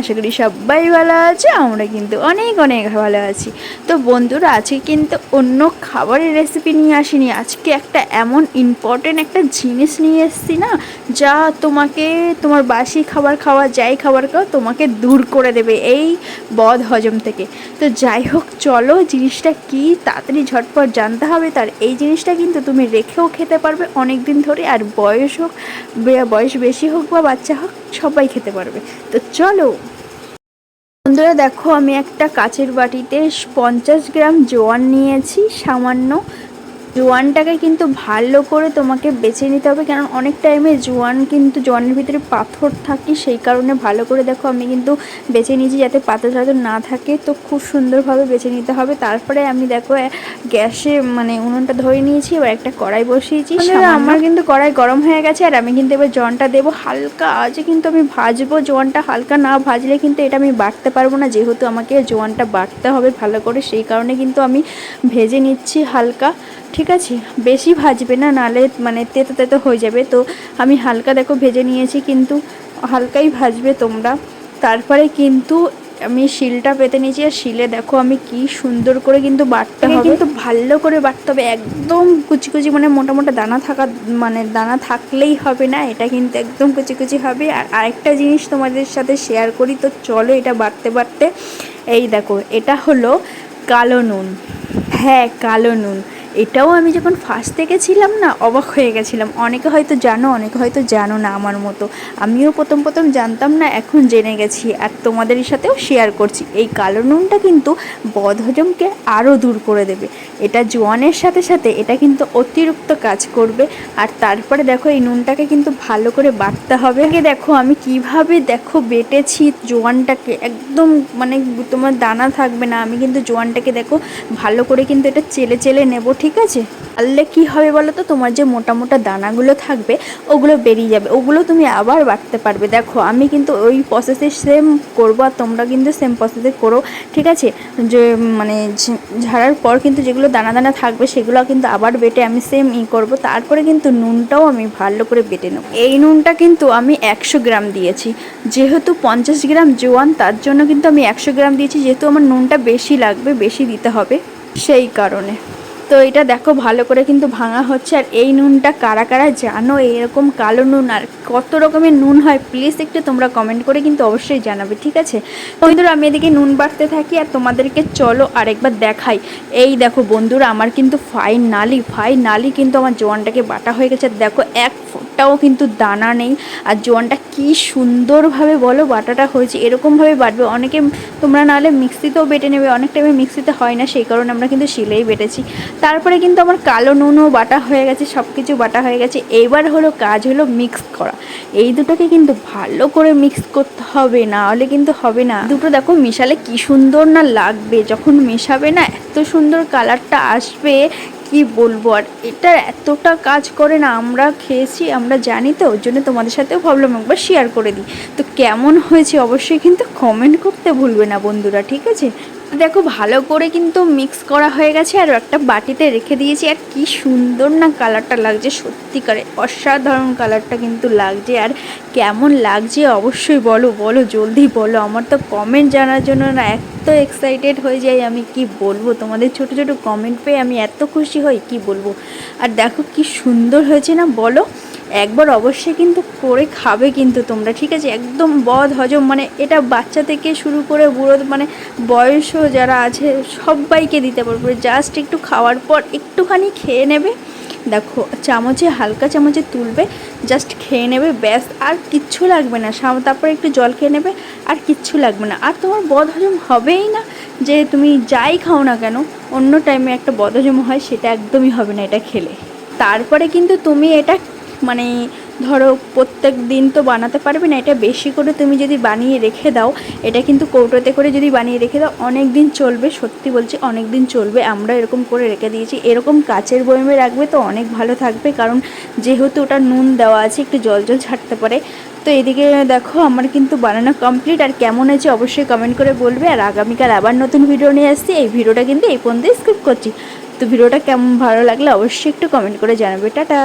আশা করি সবাই ভালো আছে, আমরা কিন্তু অনেক অনেক ভালো আছি। তো বন্ধুরা, আজকে কিন্তু অন্য খাবারের রেসিপি নিয়ে আসিনি। আজকে একটা এমন ইম্পর্টেন্ট একটা জিনিস নিয়ে এসেছি না, যা তোমাকে, তোমার বাসি খাবার খাওয়া, যাই খাবার খাও, তোমাকে দূর করে দেবে এই বদ হজম থেকে। তো যাই হোক, চলো জিনিসটা কি, তাড়াতাড়ি ঝটপট জানতে হবে। তার এই জিনিসটা কিন্তু তুমি রেখেও খেতে পারবে অনেক দিন ধরে, আর বয়স হোক বয়স বেশি হোক বা বাচ্চা হোক সবাই খেতে পারবে। তো চলো। বন্ধুরা দেখো, আমি একটা কাচের বাটিতে পঞ্চাশ গ্রাম জোয়ান নিয়েছি, সামান্য। জোয়ানটাকে কিন্তু ভালো করে তোমাকে বেছে নিতে হবে কারণ অনেক টাইমে জোয়ান কিন্তু জোয়ানের ভিতরে পাথর থাকে সেই কারণে ভালো করে দেখো আমি কিন্তু বেছে নিয়েছি যাতে পাথর টাথর না থাকে তো খুব সুন্দরভাবে বেছে নিতে হবে। তারপরে আমি দেখো গ্যাসে মানে উনুনটা ধরে নিয়েছি এবার একটা কড়াই বসিয়েছি আমার কিন্তু কড়াই গরম হয়ে গেছে আর আমি কিন্তু এবার জোয়ানটা দেবো। হালকা আজে কিন্তু আমি ভাজবো জোয়ানটা হালকা না ভাজলে কিন্তু এটা আমি বাটতে পারব না যেহেতু আমাকে জোয়ানটা বাটতে হবে ভালো করে সেই কারণে কিন্তু আমি ভেজে নিচ্ছি হালকা। ঠিক আছে বেশি ভাজবে না নালে মানে তেতো তেতো হয়ে যাবে। তো আমি হালকা দেখো ভেজে নিয়েছি কিন্তু হালকাই ভাজবে তোমরা। তারপরে কিন্তু আমি শিলটা পেতে নিয়েছি আর শিলে দেখো আমি কি সুন্দর করে কিন্তু বাটতে হবে। কিন্তু ভালো করে বাটতে হবে একদম কুচি কুচি মানে মোটা মোটা দানা থাকা মানে দানা থাকলেই হবে না এটা কিন্তু একদম কুচি কুচি হবে। আর আরেকটা জিনিস তোমাদের সাথে শেয়ার করি তো চলো এটা বাড়তে বাড়তে এই দেখো এটা হলো কালো নুন। হ্যাঁ কালো নুন। এটাও আমি যখন ফার্স্ট থেকে ছিলাম না, অবাক হয়ে গেছিলাম। অনেকে হয়তো জানো, অনেকে হয়তো জানো না আমার মতো। আমিও প্রথম প্রথম জানতাম না, এখন জেনে গেছি আর তোমাদের সাথেও শেয়ার করছি। এই কালো নুনটা কিন্তু বদহজমকে আরও দূর করে দেবে। এটা জোয়ানের সাথে সাথে এটা কিন্তু অতিরিক্ত কাজ করবে। আর তারপরে দেখো, এই নুনটাকে কিন্তু ভালো করে বাটতে হবে। আগে দেখো, আমি কীভাবে দেখো বেটেছি জোয়ানটাকে। একদম মানে তোমার দানা থাকবে না। আমি কিন্তু জোয়ানটাকে দেখো, ভালো করে কিন্তু এটা চেলে চেলে নেব, ঠিক আছে? আনলে কি হবে বলো তো তোমার যে মোটা মোটা দানাগুলো থাকবে, ওগুলো বেরিয়ে যাবে। ওগুলো তুমি আবার বাটতে পারবে। দেখো, আমি কিন্তু ওই প্রসেসে সেম করব আর তোমরা কিন্তু সেম প্রসেসে করো। ঠিক আছে? যে মানে ঝাড়ার পর কিন্তু যেগুলো দানা দানা থাকবে, সেগুলো কিন্তু আবার বেটে আমি সেম ই করব। তারপরে কিন্তু নুনটাও আমি ভালো করে বেটে নেব। এই নুনটা কিন্তু আমি একশো গ্রাম দিয়েছি। যেহেতু পঞ্চাশ গ্রাম জোয়ান, তার জন্য কিন্তু আমি একশো গ্রাম দিয়েছি। যেহেতু আমার নুনটা বেশি লাগবে, বেশি দিতে হবে। সেই কারণে। তো এটা দেখো ভালো করে কিন্তু ভাঙা হচ্ছে। আর এই নুনটা কারা কারা জানো? এরকম কালো নুন আর কত রকমের নুন হয়? প্লিজ একটু তোমরা কমেন্ট করে কিন্তু অবশ্যই জানাবে, ঠিক আছে? বন্ধুরা, আমি এদিকে নুন বাড়তে থাকি আর তোমাদেরকে চলো আরেকবার দেখাই। এই দেখো বন্ধুরা, আমার কিন্তু ফাইনালি ফাইনালি কিন্তু আমার জোয়ানটাকে বাটা হয়ে গেছে। দেখো, এক ফোঁটাও কিন্তু দানা নেই। আর জোয়ানটা কি সুন্দরভাবে বলো বাটাটা হয়েছে, এরকমভাবে বাটবে। অনেকে তোমরা নাহলে মিক্সিতেও বেটে নেবে, অনেক টাইমে মিক্সিতে হয় না, সেই কারণে আমরা কিন্তু শিলেই বেটেছি। তারপরে কিন্তু আমার কালো নুনও বাটা হয়ে গেছে সব কিছু বাটা হয়ে গেছে। এইবার হলো কাজ হলো মিক্স করা। এই দুটোকে কিন্তু ভালো করে মিক্স করতে হবে না হলে কিন্তু হবে না। দুটো দেখো মেশালে কি সুন্দর না লাগবে, যখন মেশাবে না, এত সুন্দর কালারটা আসবে কি বলব? আর এটা এতটা কাজ করে না, আমরা খেয়েছি, আমরা জানি তো ওর জন্য তোমাদের সাথেও ভাবলাম একবার শেয়ার করে দিই। তো কেমন হয়েছে অবশ্যই কিন্তু কমেন্ট করতে ভুলবে না বন্ধুরা, ঠিক আছে? দেখো, ভালো করে কিন্তু মিক্স করা হয়ে গেছে, আর একটা বাটিতে রেখে দিয়েছি, আর কি সুন্দর না কালারটা লাগছে, সত্যিকারে অসাধারণ কালারটা কিন্তু লাগছে, আর কেমন লাগছে অবশ্যই বলো বলো, জলদি বলো, আমার তো কমেন্ট জানার জন্য না, এত এক্সাইটেড হয়ে যাই আমি, কি বলব? তোমাদের ছোট ছোট কমেন্ট পেয়ে আমি এত খুশি। হই, কি বলব? আর দেখো কি সুন্দর হয়েছে না, বলো? একবার অবশ্যই কিন্তু করে খাবে কিন্তু তোমরা, ঠিক আছে? একদম বদ হজম মানে এটা বাচ্চা থেকে শুরু করে বুড়ো মানে বয়স যারা আছে, সবাইকে দিতে পারবে। জাস্ট একটু খাওয়ার পর একটুখানি খেয়ে নেবে দেখো, চামচে, হালকা চামচে তুলবে জাস্ট খেয়ে নেবে, ব্যাস, আর কিচ্ছু লাগবে না। তারপরে একটু জল খেয়ে নেবে, আর কিচ্ছু লাগবে না। আর তোমার বদহজম হবেই না, যে তুমি যাই খাও না কেন, অন্য টাইমে একটা বদহজম হয়, সেটা একদমই হবে না এটা খেলে। তারপরে কিন্তু তুমি এটা মানে ধরো প্রত্যেক দিন তো বানাতে পারবে না, এটা বেশি করে তুমি যদি বানিয়ে রেখে দাও, এটা কিন্তু কৌটোতে করে যদি বানিয়ে রেখে দাও অনেক দিন চলবে, সত্যি বলছি অনেক দিন চলবে, আমরা এরকম করে রেখে দিয়েছি। এরকম কাচের বয়মে রাখবে তো অনেক ভালো থাকবে, কারণ যেহেতু ওটা নুন দেওয়া আছে, একটু জল জল ছাড়তে পারে। তো এদিকে দেখো আমার কিন্তু বানানো কমপ্লিট আর কেমন আছে অবশ্যই কমেন্ট করে বলবে। আর আগামীকাল আবার নতুন ভিডিও নিয়ে আসছি, এই ভিডিওটা কিন্তু এই পর্যন্তই স্কিপ করছি। তো ভিডিওটা কেমন ভালো লাগলে অবশ্যই একটু কমেন্ট করে জানাবে। টাটা!